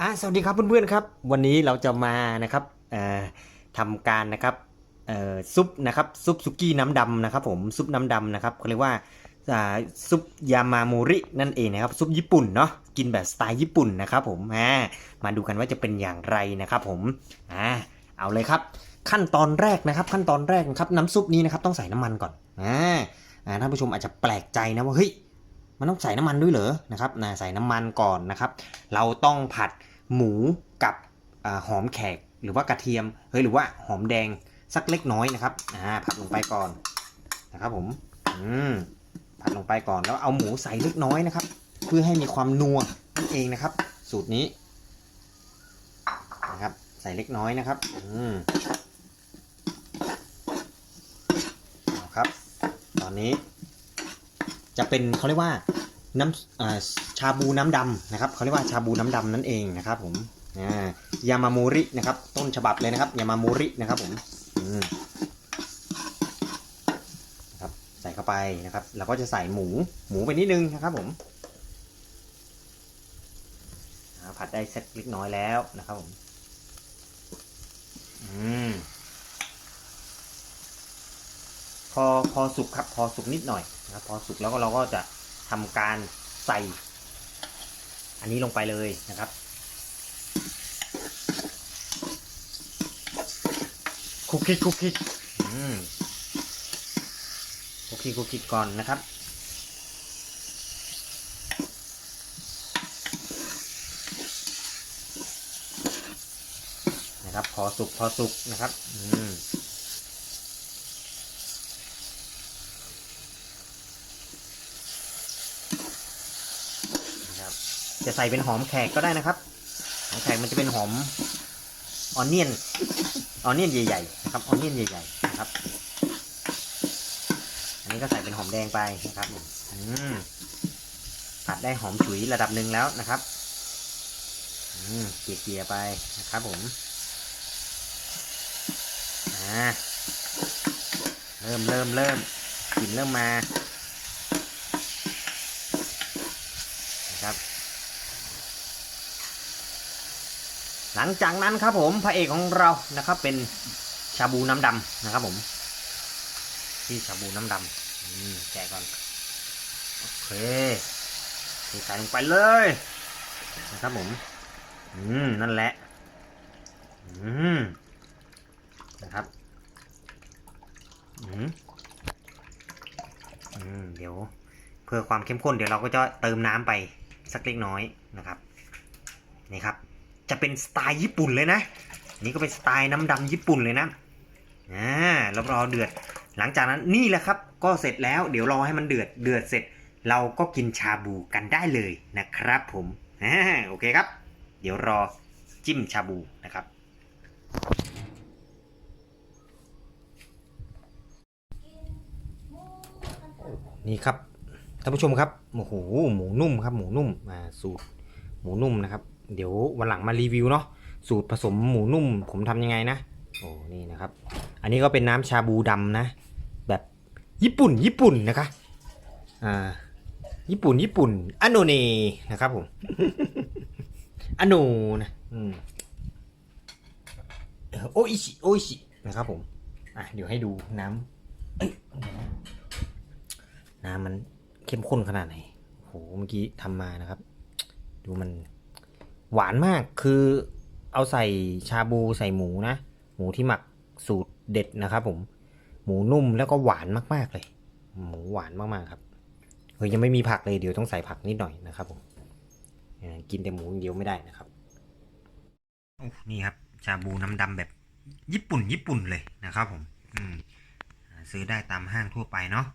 อ่าสวัสดีครับเพื่อนๆครับ วันนี้เราจะมานะครับทำการนะครับซุปนะครับซุปสุกี้น้ำดำนะครับผมซุปน้ำดำนะครับเขาเรียกว่าซุปยามาโมรินั่นเองนะครับซุปญี่ปุ่นเนาะกินแบบสไตล์ญี่ปุ่นนะครับผมอ่ามาดูกันว่าจะเป็นอย่างไรนะครับผมอ่าเอาเลยครับ ขั้นตอนแรกนะครับ ขั้นตอนแรกนะครับน้ำซุปนี้นะครับต้องใส่น้ำมันก่อนอ่าท่านผู้ชมอาจจะแปลกใจนะว่าเฮ้ย มันต้องใส่น้ำมันด้วยเหรอนะครับนะใส่น้ำมันก่อนนะครับ เราต้องผัดหมูกับอหอมแขกหรือว่ากระเทียมเฮ้ยหรือว่าหอมแดงสักเล็กน้อยนะครับอ่าผัดลงไปก่อนนะครับผมอืมผัดลงไปก่อนแล้วเอาหมูใส่เล็กน้อยนะครับ เพื่อให้มีความนัวนั่นเองนะครับ สูตรนี้นะครับ ใส่เล็กน้อยนะครับอืมครับ ตอนนี้ จะเป็นเขาเรียกว่าน้ำชาบูน้ำดำนะครับเขาเรียกว่าชาบูน้ำดำนั่นเองนะครับผมอ่ายามาโมรินะครับ ต้นฉบับเลยนะครับยามาโมรินะครับผมมนะครับใส่เข้าไปนะครับเราก็จะใส่หมูหมูไปนิดนึงนะครับผมผัดได้สักเล็กน้อยแล้วนะครับผมอืม พอพอสุกครับ พอสุกนิดหน่อยนะครับพอสุกแล้วก็เราก็จะทำการใส่ อันนี้ลงไปเลยนะครับ คุกคิกคุกคิกอืมคุกคิกคุกคิกก่อนนะครับนะครับ พอสุกพอสุกนะครับ อืม นะครับ จะใส่เป็นหอมแขกก็ได้นะครับ หอมแขกมันจะเป็นหอมออนเนียนออนเนียนใหญ่ๆนะครับออนเนียนใหญ่ๆนะครับ อันนี้ก็ใส่เป็นหอมแดงไปนะครับอืมผัดได้หอมฉุยระดับหนึ่งแล้วนะครับอืมเกลี่ยๆไปนะครับผมอ่าเริ่มเริ่มเริ่มกลิ่นเริ่มมานะครับ หลังจากนั้นครับผมพระเอกของเรานะครับ เป็นชาบูน้ำดำนะครับ ผมที่ชาบูน้ำดำอืมแกะก่อนโอเคใส่ลงไปเลยนะครับผม อืม นั่นแหละ อืม นะครับ อืม อืม เดี๋ยว เพื่อความเข้มข้นเดี๋ยวเราก็จะเติมน้ำไปสักเล็กน้อยนะครับ นี่ครับ จะเป็นสไตล์ญี่ปุ่นเลยนะ นี่ก็เป็นสไตล์น้ำดำญี่ปุ่นเลยนะอ่าแล้วรอเดือด หลังจากนั้นนี่แหละครับ ก็เสร็จแล้วเดี๋ยวรอให้มันเดือดเดือดเสร็จ เราก็กินชาบูกันได้เลยนะครับ ผมอ่าโอเคครับ เดี๋ยวรอจิ้มชาบูนะครับนี่ครับท่านผู้ชมครับโอ้โหหมูนุ่มครับ หมูนุ่มอ่าสูตรหมูนุ่มนะครับ เดี๋ยววันหลังมารีวิวเนาะสูตรผสมหมูนุ่มผมทำยังไงนะโอ้นี่นะครับ อันนี้ก็เป็นน้ำชาบูดำนะ แบบญี่ปุ่น ญี่ปุ่นนะคะอ่าญี่ปุ่น ญี่ปุ่นอันโนเนนะครับผมอันโนนะอืมโออิชิโออิชินะครับผมอะเดี๋ยวให้ดูน้ำนะน้ำมันเข้มข้นขนาดไหนโหเมื่อกี้ทำมานะครับ ดูมัน หวานมากคือเอาใส่ชาบูใส่หมูนะ หมูที่หมักสูตรเด็ดนะครับผม หมูนุ่มแล้วก็หวานมากๆเลย หมูหวานมากๆครับเฮ้ยยังไม่มีผักเลยเดี๋ยวต้องใส่ผักนิดหน่อยนะครับผมอ่อกินแต่หมูเดียวไม่ได้นะครับโอ้นี่ครับ ชาบูน้ำดำแบบญี่ปุ่นญี่ปุ่นเลยนะครับผมอืมซื้อได้ตามห้างทั่วไปเนาะ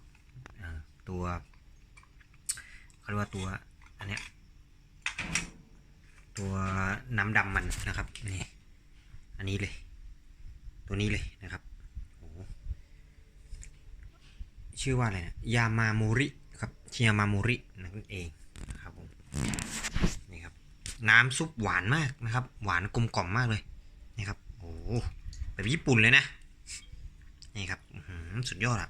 อ่าตัวเขาเรียกว่าตัวอันเนี้ย ตัวน้ำดำมันนะครับนี่อันนี้เลย ตัวนี้เลยนะครับโอ้ชื่อว่าอะไรนะยามามูริครับชิยามามูรินั่นเองนะครับผมนี่ครับน้ำซุปหวานมากนะครับ หวานกลมกล่อมมากเลยนี่ครับโอ้แบบญี่ปุ่นเลยนะนี่ครับหือสุดยอดอะ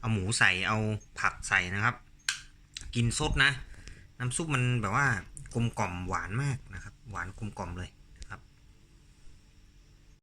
เอาหมูใส่เอาผักใส่นะครับ กินสดนะ น้ำซุปมันแบบว่า กลมกล่อมหวานมากนะครับ หวานกลมกล่อมเลย